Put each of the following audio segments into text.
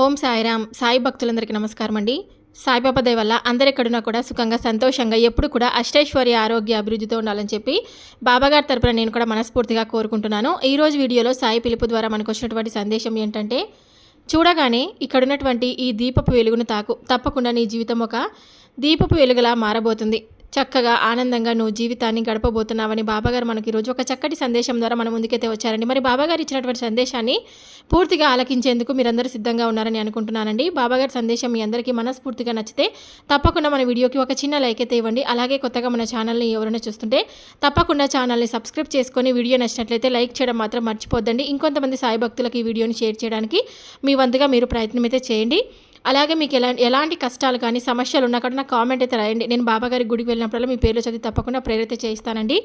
ఓం సాయిరామ్. సాయి భక్తులందరికీ నమస్కారం అండి సాయిబాబా దయ వల్ల అందరెక్కడున్నా కూడా సుఖంగా సంతోషంగా ఎప్పుడు కూడా అష్టైశ్వర్య ఆరోగ్య అభివృద్ధితో ఉండాలని చెప్పి బాబాగారి తరపున నేను కూడా మనస్ఫూర్తిగా కోరుకుంటున్నాను. ఈరోజు వీడియోలో సాయి పిలుపు ద్వారా మనకు వచ్చినటువంటి సందేశం ఏంటంటే చూడగానే ఇక్కడున్నటువంటి ఈ దీపపు వెలుగును తాకు తప్పకుండా నీ జీవితం ఒక దీపపు వెలుగులా మారబోతుంది. చక్కగా ఆనందంగా నువ్వు జీవితాన్ని గడపబోతున్నావని బాబాగారు మనకి ఈరోజు ఒక చక్కటి సందేశం ద్వారా మన ముందుకైతే వచ్చారండి. మరి బాబాగారు ఇచ్చినటువంటి సందేశాన్ని పూర్తిగా ఆలకించేందుకు మీరందరూ సిద్ధంగా ఉన్నారని అనుకుంటున్నానండి. బాబాగారి సందేశం మీ అందరికీ మనస్ఫూర్తిగా నచ్చితే తప్పకుండా మన వీడియోకి ఒక చిన్న లైక్ అయితే ఇవ్వండి. అలాగే కొత్తగా మన ఛానల్ని ఎవరైనా చూస్తుంటే తప్పకుండా ఛానల్ని సబ్స్క్రైబ్ చేసుకొని వీడియో నచ్చినట్లయితే లైక్ చేయడం మాత్రం మర్చిపోద్దండి. ఇంకొంతమంది సాయి భక్తులకు ఈ వీడియోని షేర్ చేయడానికి మీ వంతుగా మీరు ప్రయత్నం అయితే చేయండి. అలాగే మీకు ఎలా ఎలాంటి కష్టాలు కానీ సమస్యలు ఉన్నా కూడా నాకు కామెంట్ అయితే రాయండి. నేను బాబాగారి గుడికి వెళ్ళినప్పుడల్లా మీ పేర్లు చదివి తప్పకుండా ప్రేరిత చేయిస్తానండి.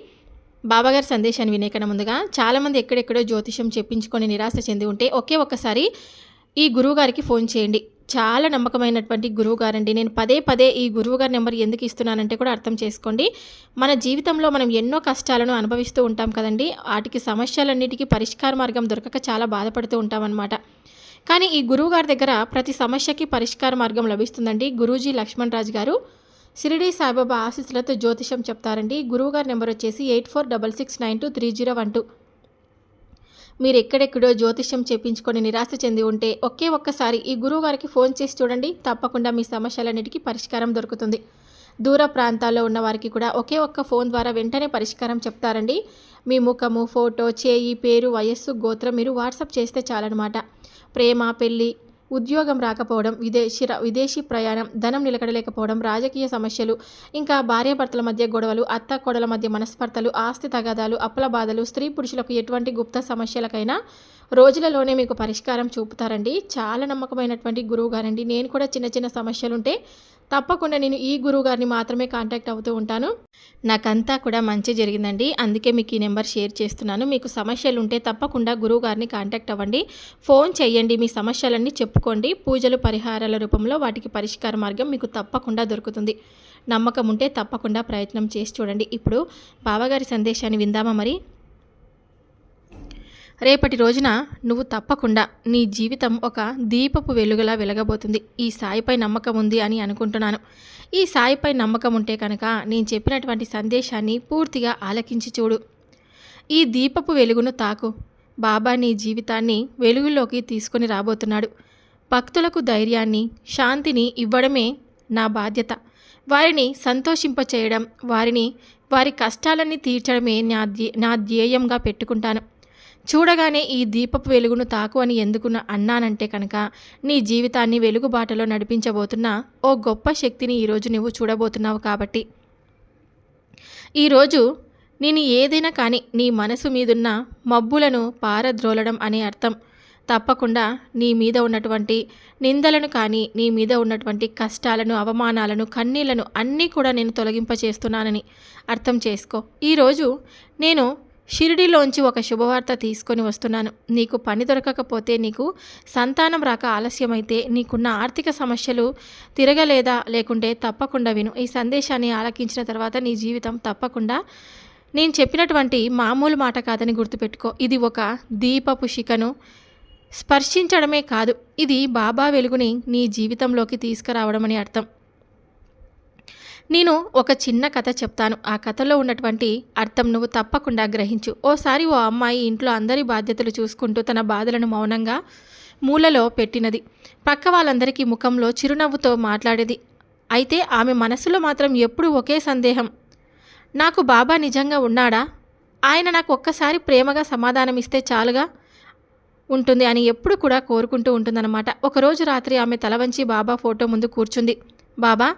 బాబాగారి సందేశాన్ని వినేకన్నా ముందుగా చాలామంది ఎక్కడెక్కడో జ్యోతిషం చెప్పించుకొని నిరాశ చెంది ఉంటే ఒకే ఒక్కసారి ఈ గురువుగారికి ఫోన్ చేయండి. చాలా నమ్మకమైనటువంటి గురువు గారండి. నేను పదే పదే ఈ గురువు గారి నెంబర్ ఎందుకు ఇస్తున్నానంటే కూడా అర్థం చేసుకోండి. మన జీవితంలో మనం ఎన్నో కష్టాలను అనుభవిస్తూ ఉంటాం కదండి. వాటికి సమస్యలన్నిటికీ పరిష్కార మార్గం దొరకక చాలా బాధపడుతూ ఉంటామన్నమాట. కానీ ఈ గురువు గారి దగ్గర ప్రతి సమస్యకి పరిష్కార మార్గం లభిస్తుందండి. గురూజీ లక్ష్మణ్ రాజు గారు షిరిడి సాయిబాబా ఆశీస్సులతో జ్యోతిషం చెప్తారండి. గురువు గారి నెంబర్ వచ్చేసి eight four double six nine two three zero one two. మీరు ఎక్కడెక్కడో జ్యోతిష్యం చేపించుకొని నిరాశ చెంది ఉంటే ఒకే ఒక్కసారి ఈ గురువు గారికి ఫోన్ చేసి చూడండి. తప్పకుండా మీ సమస్యలన్నిటికీ పరిష్కారం దొరుకుతుంది. దూర ప్రాంతాల్లో ఉన్న వారికి కూడా ఒకే ఒక్క ఫోన్ ద్వారా వెంటనే పరిష్కారం చెప్తారండి. మీ ముఖము ఫోటో చేయి పేరు వయస్సు గోత్రం మీరు వాట్సాప్ చేస్తే చాలన్నమాట. ప్రేమ పెళ్ళి ఉద్యోగం రాకపోవడం విదేశీ విదేశీ ప్రయాణం ధనం నిలకడలేకపోవడం రాజకీయ సమస్యలు ఇంకా భార్యాభర్తల మధ్య గొడవలు అత్త కొడల మధ్య మనస్పర్ధలు ఆస్తి తగాదాలు అప్పుల బాధలు స్త్రీ పురుషులకు ఎటువంటి గుప్త సమస్యలకైనా రోజులలోనే మీకు పరిష్కారం చూపుతారండి. చాలా నమ్మకమైనటువంటి గురువు గారండి. నేను కూడా చిన్న చిన్న సమస్యలుంటే తప్పకుండా నేను ఈ గురువు గారిని మాత్రమే కాంటాక్ట్ అవుతూ ఉంటాను. నాకంతా కూడా మంచి జరిగిందండి. అందుకే మీకు ఈ నెంబర్ షేర్ చేస్తున్నాను. మీకు సమస్యలు ఉంటే తప్పకుండా గురువు గారిని కాంటాక్ట్ అవ్వండి. ఫోన్ చేయండి. మీ సమస్యలన్నీ చెప్పుకోండి. పూజలు పరిహారాల రూపంలో వాటికి పరిష్కార మార్గం మీకు తప్పకుండా దొరుకుతుంది. నమ్మకం ఉంటే తప్పకుండా ప్రయత్నం చేసి చూడండి. ఇప్పుడు బాబాగారి సందేశాన్ని విందామా మరి? రేపటి రోజున నువ్వు తప్పకుండా నీ జీవితం ఒక దీపపు వెలుగులా వెలగబోతుంది. ఈ సాయిపై నమ్మకం ఉంది అని అనుకుంటున్నాను. ఈ సాయిపై నమ్మకం ఉంటే కనుక నేను చెప్పినటువంటి సందేశాన్ని పూర్తిగా ఆలకించి చూడు. ఈ దీపపు వెలుగును తాకు. బాబా నీ జీవితాన్ని వెలుగులోకి తీసుకొని రాబోతున్నాడు. భక్తులకు ధైర్యాన్ని శాంతిని ఇవ్వడమే నా బాధ్యత. వారిని సంతోషింపచేయడం వారిని వారి కష్టాలన్నీ తీర్చడమే నా ధ్యే నా ధ్యేయంగా పెట్టుకుంటాను. చూడగానే ఈ దీపపు వెలుగును తాకు అని ఎందుకున్న అన్నానంటే కనుక నీ జీవితాన్ని వెలుగుబాటలో నడిపించబోతున్న ఓ గొప్ప శక్తిని ఈరోజు నువ్వు చూడబోతున్నావు కాబట్టి. ఈరోజు నేను ఏదైనా కానీ నీ మనసు మీదున్న మబ్బులను పారద్రోలడం అనే అర్థం. తప్పకుండా నీ మీద ఉన్నటువంటి నిందలను కానీ నీ మీద ఉన్నటువంటి కష్టాలను అవమానాలను కన్నీళ్ళను అన్నీ కూడా నేను తొలగింపచేస్తున్నానని అర్థం చేసుకో. ఈరోజు నేను షిరిడీలోంచి ఒక శుభవార్త తీసుకొని వస్తున్నాను. నీకు పని దొరకకపోతే నీకు సంతానం రాక ఆలస్యమైతే నీకున్న ఆర్థిక సమస్యలు తిరగలేదా? లేకుంటే తప్పకుండా విను. ఈ సందేశాన్ని ఆలకించిన తర్వాత నీ జీవితం తప్పకుండా నేను చెప్పినటువంటి మామూలు మాట కాదని గుర్తుపెట్టుకో. ఇది ఒక దీపపు శిఖను స్పర్శించడమే కాదు ఇది బాబా వెలుగుని నీ జీవితంలోకి తీసుకురావడం అని అర్థం. నేను ఒక చిన్న కథ చెప్తాను. ఆ కథలో ఉన్నటువంటి అర్థం నువ్వు తప్పకుండా గ్రహించు. ఓసారి ఓ అమ్మాయి ఇంట్లో అందరి బాధ్యతలు చూసుకుంటూ తన బాధలను మౌనంగా మూలలో పెట్టినది. పక్క వాళ్ళందరికీ ముఖంలో చిరునవ్వుతో మాట్లాడేది. అయితే ఆమె మనసులో మాత్రం ఎప్పుడూ ఒకే సందేహం. నాకు బాబా నిజంగా ఉన్నాడా? ఆయన నాకు ఒక్కసారి ప్రేమగా సమాధానం ఇస్తే చాలుగా ఉంటుంది అని ఎప్పుడు కూడా కోరుకుంటూ ఉంటుందన్నమాట. ఒకరోజు రాత్రి ఆమె తల వంచి బాబా ఫోటో ముందు కూర్చుంది. బాబా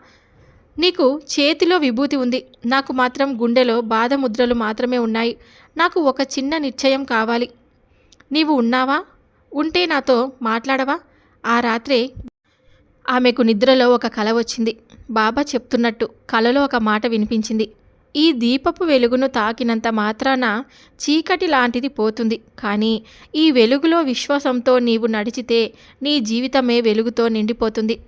నీకు చేతిలో విభూతి ఉంది. నాకు మాత్రం గుండెలో బాధ ముద్రలు మాత్రమే ఉన్నాయి. నాకు ఒక చిన్న నిశ్చయం కావాలి. నీవు ఉన్నావా? ఉంటే నాతో మాట్లాడవా? ఆ రాత్రే ఆమెకు నిద్రలో ఒక కల వచ్చింది. బాబా చెప్తున్నట్టు కలలో ఒక మాట వినిపించింది. ఈ దీపపు వెలుగును తాకినంత మాత్రాన చీకటి లాంటిది పోతుంది. కానీ ఈ వెలుగులో విశ్వాసంతో నీవు నడిచితే నీ జీవితమే వెలుగుతో నిండిపోతుంది.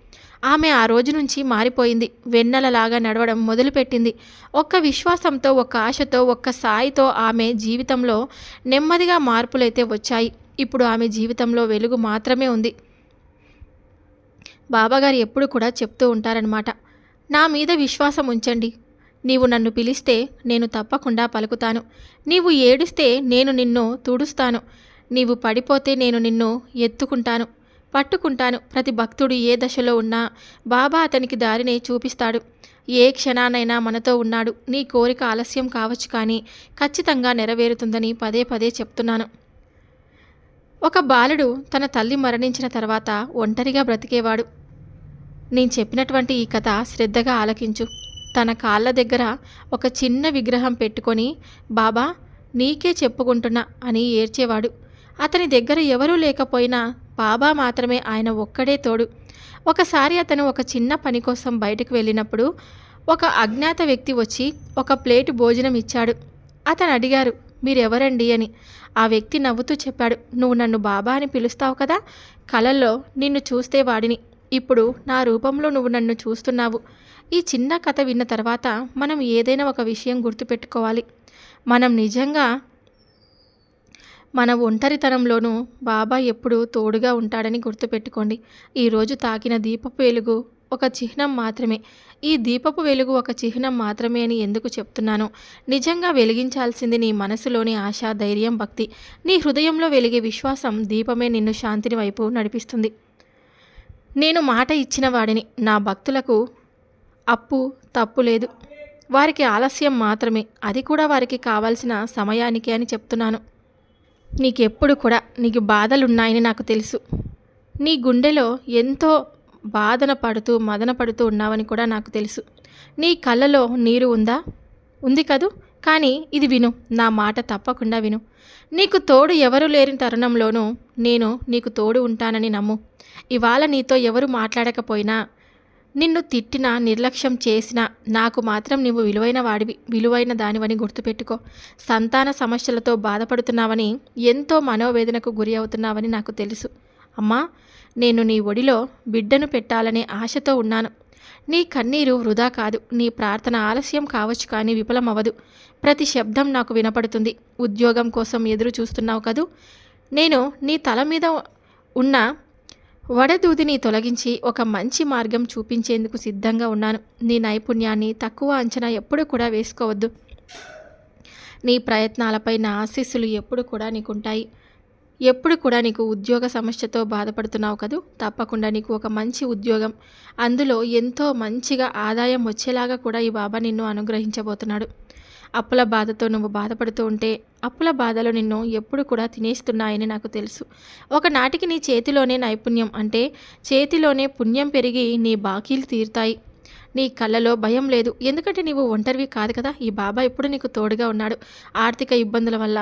ఆమె ఆ రోజు నుంచి మారిపోయింది. వెన్నెలలాగా నడవడం మొదలుపెట్టింది. ఒక్క విశ్వాసంతో ఒక్క ఆశతో ఒక్క సాయితో ఆమె జీవితంలో నెమ్మదిగా మార్పులైతే వచ్చాయి. ఇప్పుడు ఆమె జీవితంలో వెలుగు మాత్రమే ఉంది. బాబాగారు ఎప్పుడు కూడా చెప్తూ ఉంటారనమాట నా మీద విశ్వాసం ఉంచండి. నీవు నన్ను పిలిస్తే నేను తప్పకుండా పలుకుతాను. నీవు ఏడిస్తే నేను నిన్ను తుడుస్తాను. నీవు పడిపోతే నేను నిన్ను ఎత్తుకుంటాను. పట్టుకుంటాను. ప్రతి భక్తుడు ఏ దశలో ఉన్నా బాబా అతనికి దారిని చూపిస్తాడు. ఏ క్షణానైనా మనతో ఉన్నాడు. నీ కోరిక ఆలస్యం కావచ్చు కానీ ఖచ్చితంగా నెరవేరుతుందని పదే పదే చెప్తున్నాను. ఒక బాలుడు తన తల్లి మరణించిన తర్వాత ఒంటరిగా బ్రతికేవాడు. నేను చెప్పినటువంటి ఈ కథ శ్రద్ధగా ఆలకించు. తన కాళ్ళ దగ్గర ఒక చిన్న విగ్రహం పెట్టుకొని బాబా నీకే చెప్పుకుంటున్నా అని ఏడ్చేవాడు. అతని దగ్గర ఎవరూ లేకపోయినా బాబా మాత్రమే ఆయన ఒక్కడే తోడు. ఒకసారి అతను ఒక చిన్న పని కోసం బయటకు వెళ్ళినప్పుడు ఒక అజ్ఞాత వ్యక్తి వచ్చి ఒక ప్లేటు భోజనం ఇచ్చాడు. అతను అడిగారు మీరెవరండి? అని. ఆ వ్యక్తి నవ్వుతూ చెప్పాడు నువ్వు నన్ను బాబా అని పిలుస్తావు కదా? కలల్లో నిన్ను చూస్తే వాడిని. ఇప్పుడు నా రూపంలో నువ్వు నన్ను చూస్తున్నావు. ఈ చిన్న కథ విన్న తర్వాత మనం ఏదైనా ఒక విషయం గుర్తుపెట్టుకోవాలి. మనం నిజంగా మన ఒంటరితనంలోనూ బాబా ఎప్పుడూ తోడుగా ఉంటాడని గుర్తుపెట్టుకోండి. ఈరోజు తాకిన దీపపు వెలుగు ఒక చిహ్నం మాత్రమే. ఈ దీపపు వెలుగు ఒక చిహ్నం మాత్రమే అని ఎందుకు చెప్తున్నాను? నిజంగా వెలిగించాల్సింది నీ మనసులోని ఆశ ధైర్యం భక్తి. నీ హృదయంలో వెలిగే విశ్వాసం దీపమే నిన్ను శాంతిని వైపు నడిపిస్తుంది. నేను మాట ఇచ్చిన వాడిని. నా భక్తులకు అప్పు తప్పు లేదు. వారికి ఆలస్యం మాత్రమే. అది కూడా వారికి కావాల్సిన సమయానికి అని చెప్తున్నాను. నీకెప్పుడు కూడా నీకు బాధలున్నాయని నాకు తెలుసు. నీ గుండెలో ఎంతో బాధన పడుతూ మదన పడుతూ ఉన్నావని కూడా నాకు తెలుసు. నీ కళ్ళలో నీరు ఉందా? ఉంది కదూ? కానీ ఇది విను నా మాట తప్పకుండా విను. నీకు తోడు ఎవరు లేని తరుణంలోనూ నేను నీకు తోడు ఉంటానని నమ్ము. ఇవాళ నీతో ఎవరు మాట్లాడకపోయినా నిన్ను తిట్టినా నిర్లక్ష్యం చేసినా నాకు మాత్రం నువ్వు విలువైన వాడివి విలువైన దానివని గుర్తుపెట్టుకో. సంతాన సమస్యలతో బాధపడుతున్నావని ఎంతో మనోవేదనకు గురి అవుతున్నావని నాకు తెలుసు. అమ్మా నేను నీ ఒడిలో బిడ్డను పెట్టాలనే ఆశతో ఉన్నాను. నీ కన్నీరు వృధా కాదు నీ ప్రార్థన ఆలస్యం కావచ్చు కానీ విఫలమవ్వదు. ప్రతి శబ్దం నాకు వినపడుతుంది. ఉద్యోగం కోసం ఎదురు చూస్తున్నావు కదూ? నేను నీ తల మీద ఉన్న వడదూదిని తొలగించి ఒక మంచి మార్గం చూపించేందుకు సిద్ధంగా ఉన్నాను. నీ నైపుణ్యాన్ని తక్కువ అంచనా ఎప్పుడు కూడా వేసుకోవద్దు. నీ ప్రయత్నాలపై నా ఆశీస్సులు ఎప్పుడు కూడా నీకుంటాయి. ఎప్పుడు కూడా నీకు ఉద్యోగ సమస్యతో బాధపడుతున్నావు కదూ? తప్పకుండా నీకు ఒక మంచి ఉద్యోగం. అందులో ఎంతో మంచిగా ఆదాయం వచ్చేలాగా కూడా ఈ బాబా నిన్ను అనుగ్రహించబోతున్నాడు. అప్పుల బాధతో నువ్వు బాధపడుతూ ఉంటే అప్పుల బాధలు నిన్ను ఎప్పుడు కూడా తినేస్తున్నాయని నాకు తెలుసు. ఒకనాటికి నీ చేతిలోనే నైపుణ్యం అంటే చేతిలోనే పుణ్యం పెరిగి నీ బాకీలు తీరుతాయి. నీ కళ్ళలో భయం లేదు. ఎందుకంటే నీవు ఒంటరివి కాదు కదా. ఈ బాబా ఎప్పుడు నీకు తోడుగా ఉన్నాడు. ఆర్థిక ఇబ్బందుల వల్ల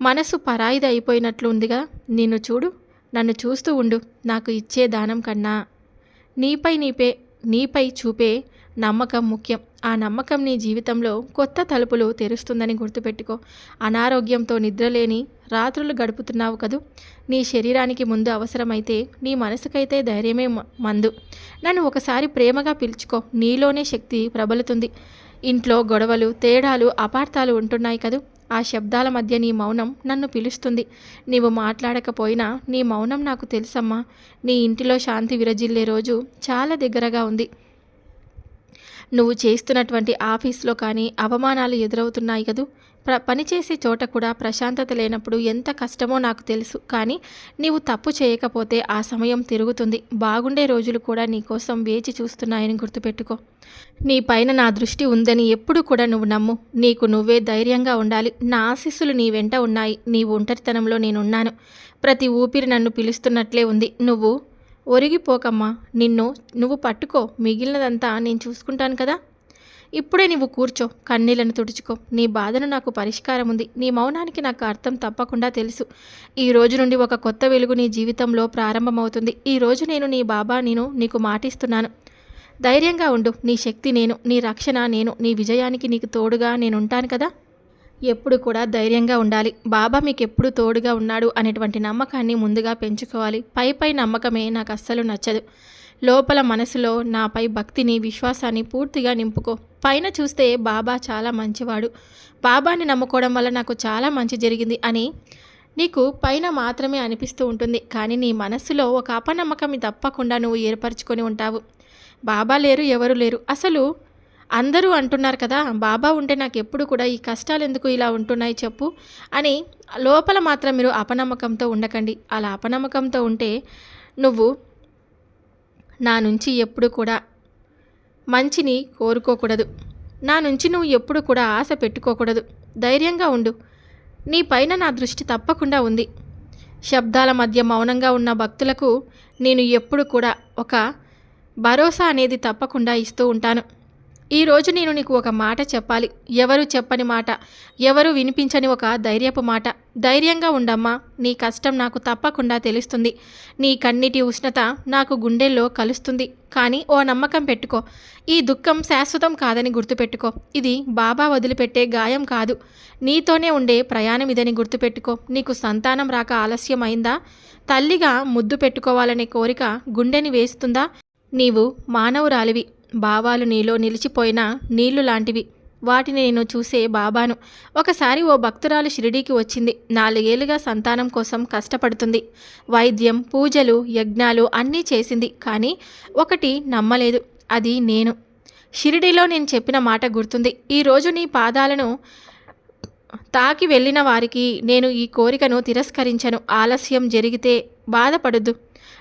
మనసు పరాయిది అయిపోయినట్లు ఉందిగా. నిన్ను చూడు నన్ను చూస్తూ ఉండు. నాకు ఇచ్చే దానం కన్నా నీపై నీపే నీపై చూపే నమ్మకం ముఖ్యం. ఆ నమ్మకం నీ జీవితంలో కొత్త తలుపులు తెరుస్తుందని గుర్తుపెట్టుకో. అనారోగ్యంతో నిద్రలేని రాత్రులు గడుపుతున్నావు కదూ? నీ శరీరానికి ముందు అవసరమైతే నీ మనసుకైతే ధైర్యమే మందు. నన్ను ఒకసారి ప్రేమగా పిలుచుకో. నీలోనే శక్తి ప్రబలుతుంది. ఇంట్లో గొడవలు తేడాలు అపార్థాలు ఉంటున్నాయి కదూ? ఆ శబ్దాల మధ్య నీ మౌనం నన్ను పిలుస్తుంది. నీవు మాట్లాడకపోయినా నీ మౌనం నాకు తెలుసమ్మా. నీ ఇంటిలో శాంతి విరజిల్లే రోజు చాలా దగ్గరగా ఉంది. నువ్వు చేస్తున్నటువంటి ఆఫీస్లో కానీ అవమానాలు ఎదురవుతున్నాయి కదూ. ప్ర పనిచేసే చోట కూడా ప్రశాంతత లేనప్పుడు ఎంత కష్టమో నాకు తెలుసు. కానీ నీవు తప్పు చేయకపోతే ఆ సమయం తిరుగుతుంది. బాగుండే రోజులు కూడా నీకోసం వేచి చూస్తున్నాయని గుర్తుపెట్టుకో. నీ పైన నా దృష్టి ఉందని ఎప్పుడు కూడా నువ్వు నమ్ము. నీకు నువ్వే ధైర్యంగా ఉండాలి. నా ఆశీస్సులు నీ వెంట ఉన్నాయి. నీ ఒంటరితనంలో నేనున్నాను. ప్రతి ఊపిరి నన్ను పిలుస్తున్నట్లే ఉంది. నువ్వు ఒరిగిపోకమ్మా. నిన్ను నువ్వు పట్టుకో. మిగిలినదంతా నేను చూసుకుంటాను కదా? ఇప్పుడే నువ్వు కూర్చో. కన్నీళ్ళను తుడుచుకో. నీ బాధను నాకు పరిష్కారం ఉంది నీ మౌనానికి నాకు అర్థం తప్పకుండా తెలుసు. ఈ రోజు నుండి ఒక కొత్త వెలుగు నీ జీవితంలో ప్రారంభమవుతుంది. ఈ రోజు నేను నీ బాబా నేను నీకు మాటిస్తున్నాను. ధైర్యంగా ఉండు. నీ శక్తి నేను నీ రక్షణ నేను నీ విజయానికి నీకు తోడుగా నేను ఉంటాను కదా? ఎప్పుడు కూడా ధైర్యంగా ఉండాలి. బాబా మీకు ఎప్పుడు తోడుగా ఉన్నాడు అనేటువంటి నమ్మకాన్ని ముందుగా పెంచుకోవాలి. పై పై నమ్మకమే నాకు అస్సలు నచ్చదు. లోపల మనసులో నాపై భక్తిని విశ్వాసాన్ని పూర్తిగా నింపుకో. పైన చూస్తే బాబా చాలా మంచివాడు. బాబాని నమ్ముకోవడం వల్ల నాకు చాలా మంచి జరిగింది అని నీకు పైన మాత్రమే అనిపిస్తూ ఉంటుంది. కానీ నీ మనస్సులో ఒక అపనమ్మకం తప్పకుండా నువ్వు ఏర్పరచుకొని ఉంటావు. బాబా లేరు ఎవరు లేరు. అసలు అందరూ అంటున్నారు కదా బాబా ఉంటే నాకు ఎప్పుడు కూడా ఈ కష్టాలు ఎందుకు ఇలా ఉంటున్నాయి చెప్పు అని లోపల మాత్రం మీరు అపనమ్మకంతో ఉండకండి. అలా అపనమ్మకంతో ఉంటే నువ్వు నా నుంచి ఎప్పుడు కూడా మంచిని కోరుకోకూడదు. నా నుంచి నువ్వు ఎప్పుడు కూడా ఆశ పెట్టుకోకూడదు. ధైర్యంగా ఉండు. నీ పైన నా దృష్టి తప్పకుండా ఉంది. శబ్దాల మధ్య మౌనంగా ఉన్న భక్తులకు నేను ఎప్పుడు కూడా ఒక భరోసా అనేది తప్పకుండా ఇస్తూ ఉంటాను. ఈరోజు నేను నీకు ఒక మాట చెప్పాలి. ఎవరు చెప్పని మాట? ఎవరు వినిపించని ఒక ధైర్యపు మాట? ధైర్యంగా ఉండమ్మా. నీ కష్టం నాకు తప్పకుండా తెలుస్తుంది. నీ కన్నిటి ఉష్ణత నాకు గుండెల్లో కలుస్తుంది. కానీ ఓ నమ్మకం పెట్టుకో. ఈ దుఃఖం శాశ్వతం కాదని గుర్తుపెట్టుకో. ఇది బాబా వదిలిపెట్టే గాయం కాదు. నీతోనే ఉండే ప్రయాణం ఇదని గుర్తుపెట్టుకో. నీకు సంతానం రాక ఆలస్యమైందా? తల్లిగా ముద్దు పెట్టుకోవాలనే కోరిక గుండెని వేస్తుందా? నీవు మానవురాలివి. భావాలు నీలో నిలిచిపోయిన నీళ్ళు లాంటివి. వాటిని నేను చూసే బాబాను. ఒకసారి ఓ భక్తురాలు షిరిడీకి వచ్చింది. నాలుగేళ్ళుగా సంతానం కోసం కష్టపడుతుంది. వైద్యం పూజలు యజ్ఞాలు అన్నీ చేసింది. కానీ ఒకటి నమ్మలేదు. అది నేను. షిరిడీలో నేను చెప్పిన మాట గుర్తుంది. ఈరోజు నీ పాదాలను తాకి వెళ్ళిన వారికి నేను ఈ కోరికను తిరస్కరించను. ఆలస్యం జరిగితే బాధపడద్దు.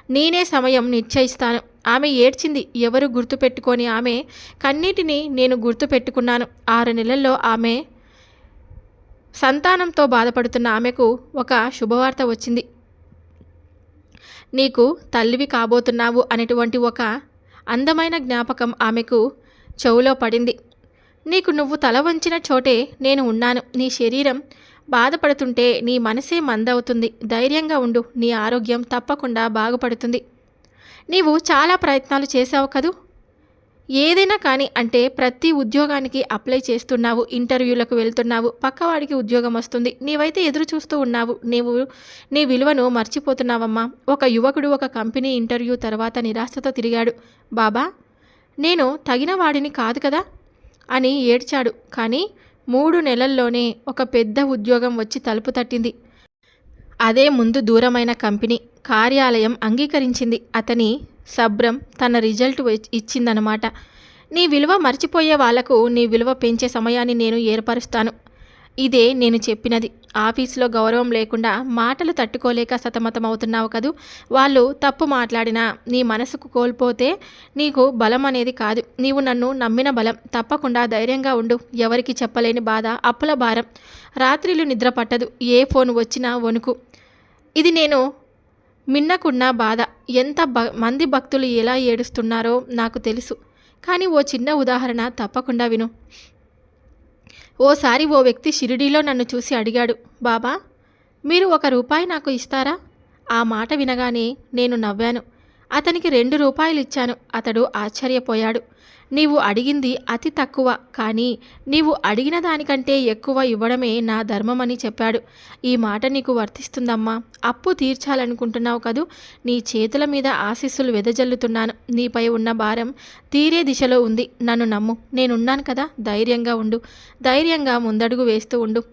నేనే సమయం నిశ్చయిస్తాను. ఆమె ఏడ్చింది. ఎవరు గుర్తుపెట్టుకొని ఆమె కన్నీటిని నేను గుర్తుపెట్టుకున్నాను. ఆరు నెలల్లో ఆమె సంతానంతో బాధపడుతున్న ఆమెకు ఒక శుభవార్త వచ్చింది. నీకు తల్లివి కాబోతున్నావు అనేటువంటి ఒక అందమైన జ్ఞాపకం ఆమెకు చెవులో పడింది. నీకు నువ్వు తల వంచిన చోటే నేను ఉన్నాను. నీ శరీరం బాధపడుతుంటే నీ మనసే మందవుతుంది. ధైర్యంగా ఉండు. నీ ఆరోగ్యం తప్పకుండా బాగుపడుతుంది. నీవు చాలా ప్రయత్నాలు చేసావు కదూ? ఏదైనా కానీ అంటే ప్రతి ఉద్యోగానికి అప్లై చేస్తున్నావు ఇంటర్వ్యూలకు వెళ్తున్నావు పక్కవాడికి ఉద్యోగం వస్తుంది. నీవైతే ఎదురు చూస్తూ ఉన్నావు. నీవు నీ విలువను మర్చిపోతున్నావమ్మా. ఒక యువకుడు ఒక కంపెనీ ఇంటర్వ్యూ తర్వాత నిరాశతో తిరిగాడు. బాబా నేను తగిన వాడిని కాదు కదా? అని ఏడ్చాడు. కానీ మూడు నెలల్లోనే ఒక పెద్ద ఉద్యోగం వచ్చి తలుపు తట్టింది. అదే ముందు దూరమైన కంపెనీ కార్యాలయం అంగీకరించింది. అతని సబ్రం తన రిజల్ట్ ఇచ్చిందనమాట. నీ విలువ మర్చిపోయే వాళ్ళకు నీ విలువ పెంచే సమయాన్ని నేను ఏర్పరుస్తాను. ఇదే నేను చెప్పినది. ఆఫీసులో గౌరవం లేకుండా మాటలు తట్టుకోలేక సతమతమవుతున్నావు కదూ? వాళ్ళు తప్పు మాట్లాడినా నీ మనసుకు కోల్పోతే నీకు బలం అనేది కాదు. నీవు నన్ను నమ్మిన బలం. తప్పకుండా ధైర్యంగా ఉండు. ఎవరికి చెప్పలేని బాధ అప్పుల భారం. రాత్రిలు నిద్ర పట్టదు. ఏ ఫోన్ వచ్చినా వణుకు. ఇది నేను మిన్నకున్న బాధ. ఎంత భ మంది భక్తులు ఎలా ఏడుస్తున్నారో నాకు తెలుసు. కానీ ఓ చిన్న ఉదాహరణ తప్పకుండా విను. ఓసారి ఓ వ్యక్తి షిరిడీలో నన్ను చూసి అడిగాడు బాబా మీరు ఒక రూపాయి నాకు ఇస్తారా? ఆ మాట వినగానే నేను నవ్వాను. అతనికి రెండు రూపాయలు ఇచ్చాను అతడు ఆశ్చర్యపోయాడు. నీవు అడిగింది అతి తక్కువ కానీ నీవు అడిగిన దానికంటే ఎక్కువ ఇవ్వడమే నా ధర్మమని చెప్పాడు. ఈ మాట నీకు వర్తిస్తుందమ్మా. అప్పు తీర్చాలనుకుంటున్నావు కదూ? నీ చేతుల మీద ఆశీస్సులు వెదజల్లుతున్నాను. నీపై ఉన్న భారం తీరే దిశలో ఉంది. నన్ను నమ్ము. నేనున్నాను కదా. ధైర్యంగా ఉండు. ధైర్యంగా ముందడుగు వేస్తూ ఉండు.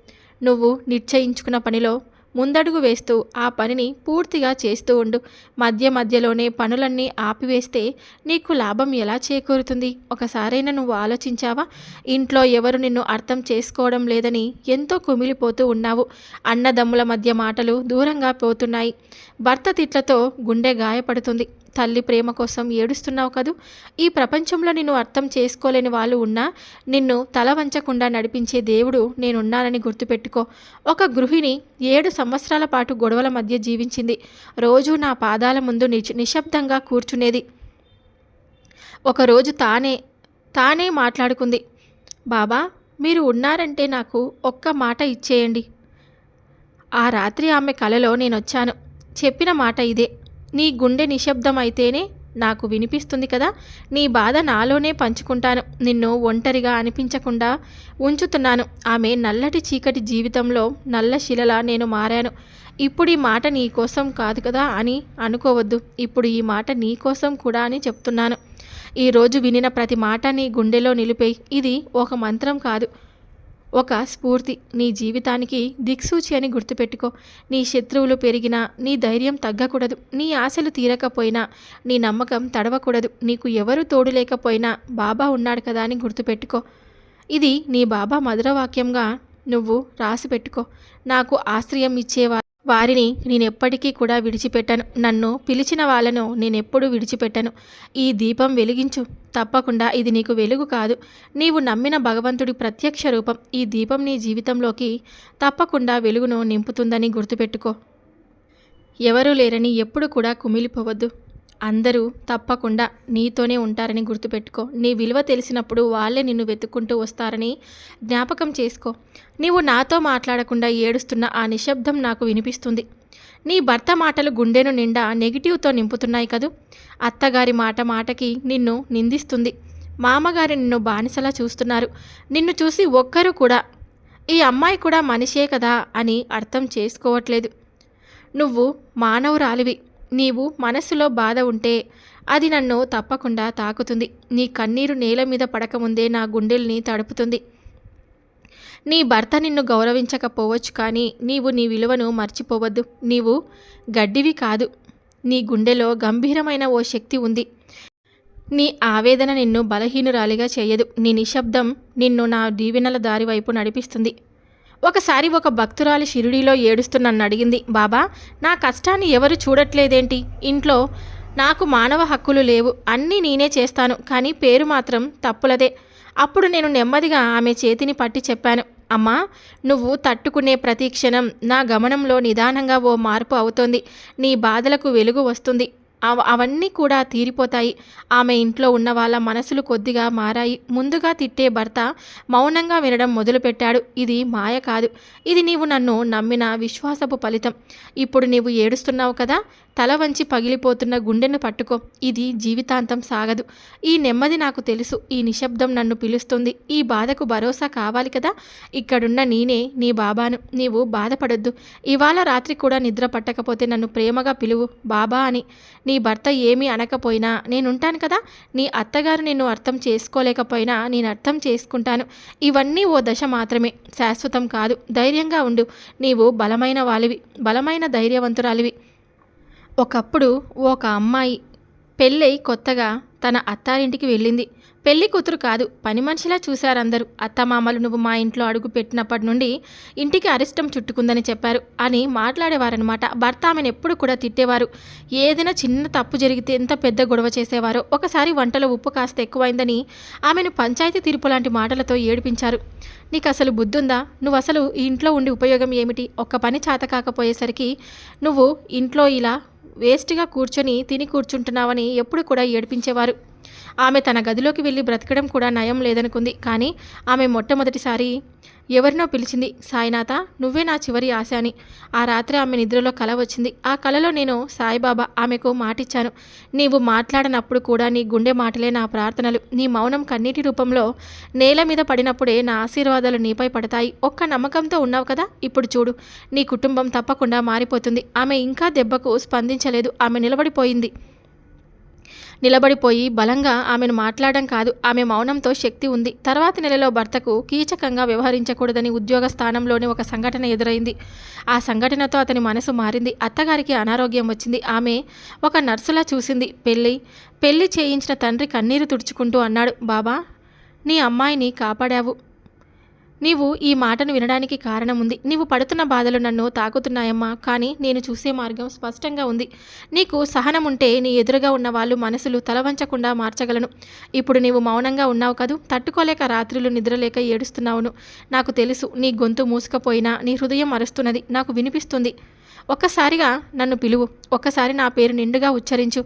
నువ్వు నిశ్చయించుకున్న పనిలో ముందడుగు వేస్తూ ఆ పనిని పూర్తిగా చేస్తూ ఉండు. మధ్య మధ్యలోనే పనులన్నీ ఆపివేస్తే నీకు లాభం ఎలా చేకూరుతుంది? ఒకసారైనా నువ్వు ఆలోచించావా? ఇంట్లో ఎవరు నిన్ను అర్థం చేసుకోవడం లేదని ఎంతో కుమిలిపోతూ ఉన్నావు. అన్నదమ్ముల మధ్య మాటలు దూరంగా పోతున్నాయి. భర్త తిట్లతో గుండె గాయపడుతుంది. తల్లి ప్రేమ కోసం ఏడుస్తున్నావు కదూ? ఈ ప్రపంచంలో నిన్ను అర్థం చేసుకోలేని వాళ్ళు ఉన్నా నిన్ను తల వంచకుండా నడిపించే దేవుడు నేనున్నానని గుర్తుపెట్టుకో. ఒక గృహిణి ఏడు సంవత్సరాల పాటు గొడవల మధ్య జీవించింది. రోజు నా పాదాల ముందు నిశ నిశ్శబ్దంగా కూర్చునేది. ఒకరోజు తానే తానే మాట్లాడుకుంది. బాబా మీరు ఉన్నారంటే నాకు ఒక్క మాట ఇచ్చేయండి ఆ రాత్రి ఆమె కలలో నేనొచ్చాను. చెప్పిన మాట ఇదే. నీ గుండె నిశ్శబ్దం అయితేనే నాకు వినిపిస్తుంది కదా. నీ బాధ నాలోనే పంచుకుంటాను. నిన్ను ఒంటరిగా అనిపించకుండా ఉంచుతున్నాను. ఆమె నల్లటి చీకటి జీవితంలో నల్ల శిలలా నేను మారాను. ఇప్పుడు ఈ మాట నీ కోసం కాదు కదా అని అనుకోవద్దు. ఇప్పుడు ఈ మాట నీ కోసం కూడా అని చెప్తున్నాను. ఈరోజు వినిన ప్రతి మాట నీ గుండెలో నిలిపేయి. ఇది ఒక మంత్రం కాదు. ఒక స్ఫూర్తి నీ జీవితానికి దిక్సూచి అని గుర్తుపెట్టుకో. నీ శత్రువులు పెరిగినా నీ ధైర్యం తగ్గకూడదు. నీ ఆశలు తీరకపోయినా నీ నమ్మకం తడవకూడదు. నీకు ఎవరు తోడు లేకపోయినా బాబా ఉన్నాడు కదా అని గుర్తుపెట్టుకో. ఇది నీ బాబా మధురవాక్యంగా నువ్వు రాసి పెట్టుకో నాకు ఆశ్రయం ఇచ్చేవా వారిని నేనెప్పటికీ కూడా విడిచిపెట్టను. నన్ను పిలిచిన వాళ్ళను నేనెప్పుడూ విడిచిపెట్టను. ఈ దీపం వెలిగించు. తప్పకుండా ఇది నీకు వెలుగు కాదు. నీవు నమ్మిన భగవంతుడి ప్రత్యక్ష రూపం. ఈ దీపం నీ జీవితంలోకి తప్పకుండా వెలుగును నింపుతుందని గుర్తుపెట్టుకో. ఎవరూ లేరని ఎప్పుడు కూడా కుమిలిపోవద్దు. అందరూ తప్పకుండా నీతోనే ఉంటారని గుర్తుపెట్టుకో. నీ విలువ తెలిసినప్పుడు వాళ్ళే నిన్ను వెతుక్కుంటూ వస్తారని జ్ఞాపకం చేసుకో. నీవు నాతో మాట్లాడకుండా ఏడుస్తున్న ఆ నిశ్శబ్దం నాకు వినిపిస్తుంది. నీ భర్త మాటలు గుండెను నిండా నెగిటివ్తో నింపుతున్నాయి కదూ? అత్తగారి మాట మాటకి నిన్ను నిందిస్తుంది. మామగారి నిన్ను బానిసలా చూస్తున్నారు. నిన్ను చూసి ఒక్కరు కూడా ఈ అమ్మాయి కూడా మనిషే కదా అని అర్థం చేసుకోవట్లేదు. నువ్వు మానవురాలివి. నీవు మనసులో బాధ ఉంటే అది నన్ను తప్పకుండా తాకుతుంది. నీ కన్నీరు నేల మీద పడకముందే నా గుండెల్ని తడుపుతుంది. నీ భర్త నిన్ను గౌరవించకపోవచ్చు కానీ నీవు నీ విలువను మర్చిపోవద్దు. నీవు గడ్డివి కాదు. నీ గుండెలో గంభీరమైన ఓ శక్తి ఉంది. నీ ఆవేదన నిన్ను బలహీనురాలిగా చేయదు. నీ నిశ్శబ్దం నిన్ను నా దీవెనల దారి వైపు నడిపిస్తుంది. ఒకసారి ఒక భక్తురాలి షిరిడీలో ఏడుస్తూ నన్ను అడిగింది బాబా నా కష్టాన్ని ఎవరు చూడట్లేదేంటి? ఇంట్లో నాకు మానవ హక్కులు లేవు అన్నీ నేనే చేస్తాను కానీ పేరు మాత్రం తప్పులదే. అప్పుడు నేను నెమ్మదిగా ఆమె చేతిని పట్టి చెప్పాను అమ్మా నువ్వు తట్టుకునే ప్రతి క్షణం నా గమనంలో నిదానంగా ఓ మార్పు అవుతోంది. నీ బాధలకు వెలుగు వస్తుంది. అవన్నీ కూడా తీరిపోతాయి. ఆమె ఇంట్లో ఉన్న వాళ్ళ మనసులు కొద్దిగా మారాయి. ముందుగా తిట్టే భర్త మౌనంగా వినడం మొదలుపెట్టాడు. ఇది మాయ కాదు. ఇది నీవు నన్ను నమ్మిన విశ్వాసపు ఫలితం. ఇప్పుడు నీవు ఏడుస్తున్నావు కదా? తల వంచి పగిలిపోతున్న గుండెను పట్టుకో. ఇది జీవితాంతం సాగదు. ఈ నెమ్మది నాకు తెలుసు. ఈ నిశ్శబ్దం నన్ను పిలుస్తుంది. ఈ బాధకు భరోసా కావాలి కదా? ఇక్కడున్న నేనే నీ బాబాను. నీవు బాధపడొద్దు. ఇవాళ రాత్రి కూడా నిద్ర పట్టకపోతే నన్ను ప్రేమగా పిలువు బాబా అని. నీ నీ భర్త ఏమీ అనకపోయినా నేనుంటాను కదా. నీ అత్తగారు నిన్ను అర్థం చేసుకోలేకపోయినా నేను అర్థం చేసుకుంటాను. ఇవన్నీ ఓ దశ మాత్రమే. శాశ్వతం కాదు. ధైర్యంగా ఉండు. నీవు బలమైన వాలివి బలమైన ధైర్యవంతురాలివి. ఒకప్పుడు ఒక అమ్మాయి పెళ్ళై కొత్తగా తన అత్తారింటికి వెళ్ళింది. పెళ్ళి కూతురు కాదు పని మనిషిలా చూశారందరూ అత్తమామలు నువ్వు మా ఇంట్లో అడుగు పెట్టినప్పటి నుండి ఇంటికి అరిష్టం చుట్టుకుందని చెప్పారు అని మాట్లాడేవారనమాట భర్త ఆమెను ఎప్పుడు కూడా తిట్టేవారు. ఏదైనా చిన్న తప్పు జరిగితే ఎంత పెద్ద గొడవ చేసేవారో ఒకసారి వంటలో ఉప్పు కాస్త ఎక్కువైందని ఆమెను పంచాయతీ తీర్పు లాంటి మాటలతో ఏడిపించారు. నీకు అసలు బుద్ధుందా? నువ్వు అసలు ఈ ఇంట్లో ఉండి ఉపయోగం ఏమిటి? ఒక్క పని చేత కాకపోయేసరికి నువ్వు ఇంట్లో ఇలా వేస్ట్గా కూర్చొని తిని కూర్చుంటున్నావని ఎప్పుడు కూడా ఏడిపించేవారు. ఆమె తన గదిలోకి వెళ్ళి బ్రతకడం కూడా నయం లేదనుకుంది. కానీ ఆమె మొట్టమొదటిసారి ఎవరినో పిలిచింది సాయినాథ నువ్వే నా చివరి ఆశ అని ఆ రాత్రి ఆమె నిద్రలో కల వచ్చింది. ఆ కలలో నేను సాయిబాబా ఆమెకు మాటిచ్చాను. నీవు మాట్లాడనప్పుడు కూడా నీ గుండె మాటలే నా ప్రార్థనలు. నీ మౌనం కన్నీటి రూపంలో నేల మీద పడినప్పుడే నా ఆశీర్వాదాలు నీపై పడతాయి. ఒక్క నమ్మకంతో ఉన్నావు కదా ఇప్పుడు చూడు. నీ కుటుంబం తప్పకుండా మారిపోతుంది. ఆమె ఇంకా దెబ్బకు స్పందించలేదు. ఆమె నిలబడిపోయింది. నిలబడిపోయి బలంగా ఆమెను మాట్లాడడం కాదు ఆమె మౌనంతో శక్తి ఉంది. తర్వాత నెలలో భర్తకు కీచకంగా వ్యవహరించకూడదని ఉద్యోగ స్థానంలోనే ఒక సంఘటన ఎదురైంది. ఆ సంఘటనతో అతని మనసు మారింది. అత్తగారికి అనారోగ్యం వచ్చింది. ఆమె ఒక నర్సులా చూసింది. పెళ్ళి పెళ్ళి చేయించిన తండ్రి కన్నీరు తుడుచుకుంటూ అన్నాడు. బాబా నీ అమ్మాయిని కాపాడావు. నీవు ఈ మాటను వినడానికి కారణం ఉంది నీవు పడుతున్న బాధలు నన్ను తాకుతున్నాయమ్మా. కానీ నేను చూసే మార్గం స్పష్టంగా ఉంది. నీకు సహనం ఉంటే నీ ఎదురుగా ఉన్న వాళ్ళు మనసులు తలవంచకుండా మార్చగలను. ఇప్పుడు నీవు మౌనంగా ఉన్నావు కదూ? తట్టుకోలేక రాత్రులు నిద్రలేక ఏడుస్తున్నావును. నాకు తెలుసు నీ గొంతు మూసుకపోయినా నీ హృదయం అరుస్తున్నది. నాకు వినిపిస్తుంది. ఒక్కసారిగా నన్ను పిలువు. ఒక్కసారి నా పేరు నిండుగా ఉచ్చరించు.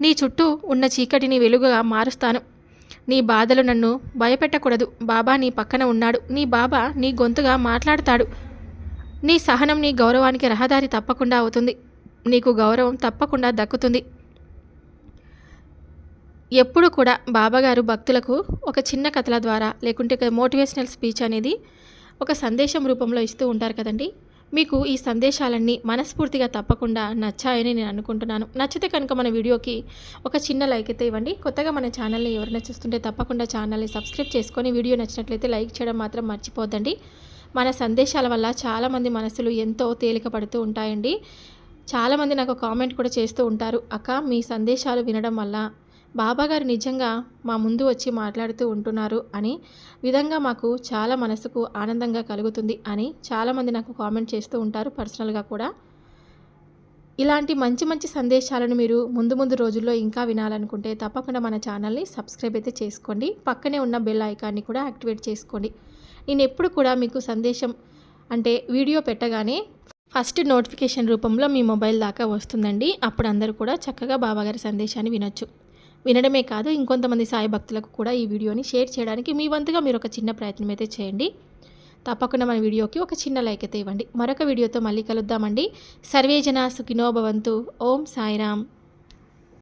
నీ చుట్టూ ఉన్న చీకటిని వెలుగుగా మారుస్తాను. నీ బాధలు నన్ను భయపెట్టకూడదు. బాబా నీ పక్కన ఉన్నాడు. నీ బాబా నీ గొంతుగా మాట్లాడతాడు. నీ సహనం నీ గౌరవానికి రహదారి తప్పకుండా అవుతుంది. నీకు గౌరవం తప్పకుండా దక్కుతుంది. ఎప్పుడు కూడా బాబాగారు భక్తులకు ఒక చిన్న కథల ద్వారా లేకుంటే ఒక మోటివేషనల్ స్పీచ్ అనేది ఒక సందేశం రూపంలో ఇస్తూ ఉంటారు కదండి. మీకు ఈ సందేశాలన్నీ మనస్ఫూర్తిగా తప్పకుండా నచ్చాయని నేను అనుకుంటున్నాను. నచ్చితే కనుక మన వీడియోకి ఒక చిన్న లైక్ అయితే ఇవ్వండి. కొత్తగా మన ఛానల్ని ఎవరైనా చూస్తుంటే తప్పకుండా ఛానల్ని సబ్స్క్రైబ్ చేసుకొని వీడియో నచ్చినట్లయితే లైక్ చేయడం మాత్రం మర్చిపోద్దండి. మన సందేశాల వల్ల చాలామంది మనసులు ఎంతో తేలిక పడుతూ ఉంటాయండి. చాలామంది నాకు కామెంట్ కూడా చేస్తూ ఉంటారు. అక్క మీ సందేశాలు వినడం వల్ల బాబాగారు నిజంగా మా ముందు వచ్చి మాట్లాడుతూ ఉంటున్నారు అని విధంగా మాకు చాలా మనసుకు ఆనందంగా కలుగుతుంది అని చాలామంది నాకు కామెంట్ చేస్తూ ఉంటారు పర్సనల్గా కూడా. ఇలాంటి మంచి మంచి సందేశాలను మీరు ముందు ముందు రోజుల్లో ఇంకా వినాలనుకుంటే తప్పకుండా మన ఛానల్ని సబ్స్క్రైబ్ అయితే చేసుకోండి. పక్కనే ఉన్న బెల్ ఐకాన్ని కూడా యాక్టివేట్ చేసుకోండి. నేను ఎప్పుడు కూడా మీకు సందేశం అంటే వీడియో పెట్టగానే ఫస్ట్ నోటిఫికేషన్ రూపంలో మీ మొబైల్ దాకా వస్తుందండి. అప్పుడు అందరూ కూడా చక్కగా బాబాగారి సందేశాన్ని వినొచ్చు. వినడమే కాదు ఇంకొంతమంది సాయి భక్తులకు కూడా ఈ వీడియోని షేర్ చేయడానికి మీ వంతుగా మీరు ఒక చిన్న ప్రయత్నం అయితే చేయండి. తప్పకుండా మన వీడియోకి ఒక చిన్న లైక్ అయితే ఇవ్వండి. మరొక వీడియోతో మళ్ళీ కలుద్దామండి. సర్వేజన సుఖినోభవంతు ఓం సాయిరామ్.